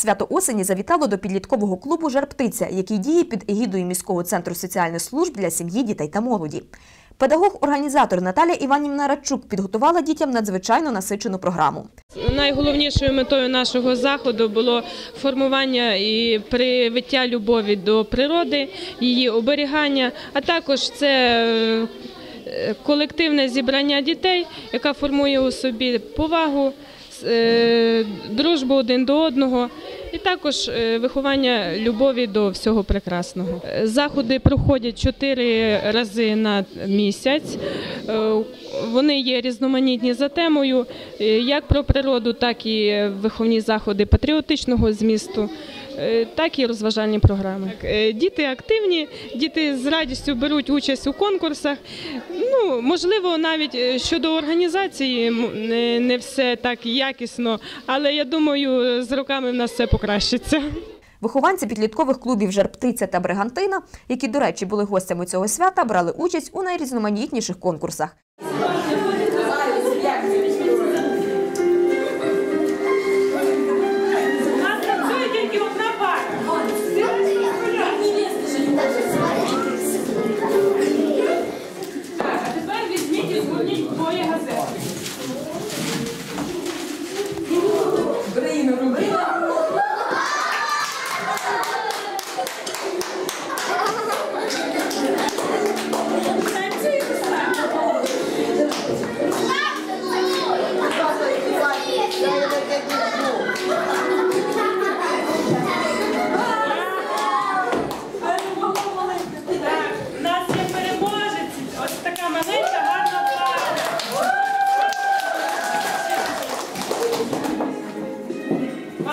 Свято осені завітало до підліткового клубу Жар-птиця, який діє під егідою міського центру соціальних служб для сім'ї, дітей та молоді. Педагог-організатор Наталя Іванівна Радчук підготувала дітям надзвичайно насичену програму. Найголовнішою метою нашого заходу було формування і привиття любові до природи, її оберігання, а також це е, колективне зібрання дітей, яка формує у собі повагу, е, дружбу один до одного. І також е, виховання любові до всього прекрасного. Е, Заходи проходять чотири рази на місяць. Е, Вони є різноманітні за темою, як про природу, так і виховні заходи патріотичного змісту. Так і розважальні програми. Діти активні, діти з радістю беруть участь у конкурсах. Ну, можливо, навіть щодо організації не, все так якісно, але я думаю, з роками в нас все покращиться. Вихованці підліткових клубів Жар-птиця та Бригантина, які, до речі, були гостями цього свята, брали участь у найрізноманітніших конкурсах.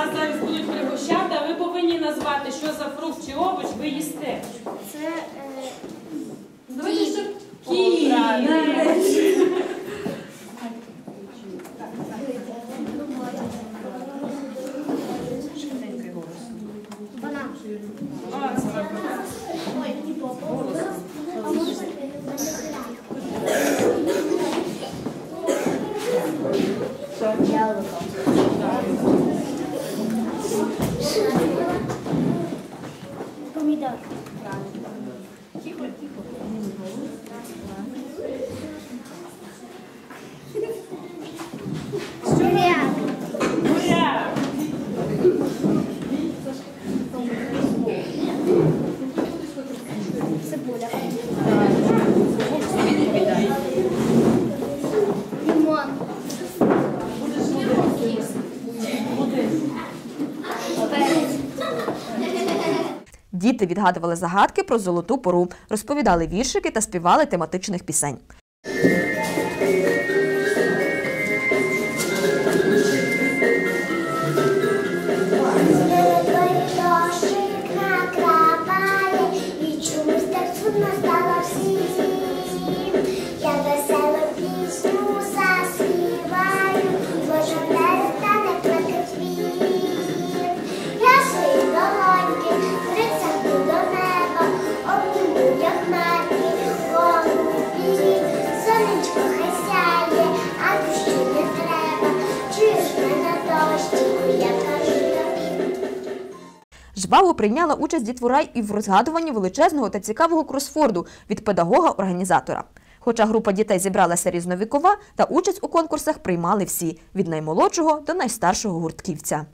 Вас зараз будуть пригощати, а ви повинні назвати, що за фрукт чи овоч ви їсте. Це е, Давайте, щоб Кій. Діти відгадували загадки про золоту пору, розповідали віршики та співали тематичних пісень. Жваво прийняла участь дітвора і в розгадуванні величезного та цікавого кросфорду від педагога-організатора. Хоча група дітей зібралася різновікова, та участь у конкурсах приймали всі від наймолодшого до найстаршого гуртківця.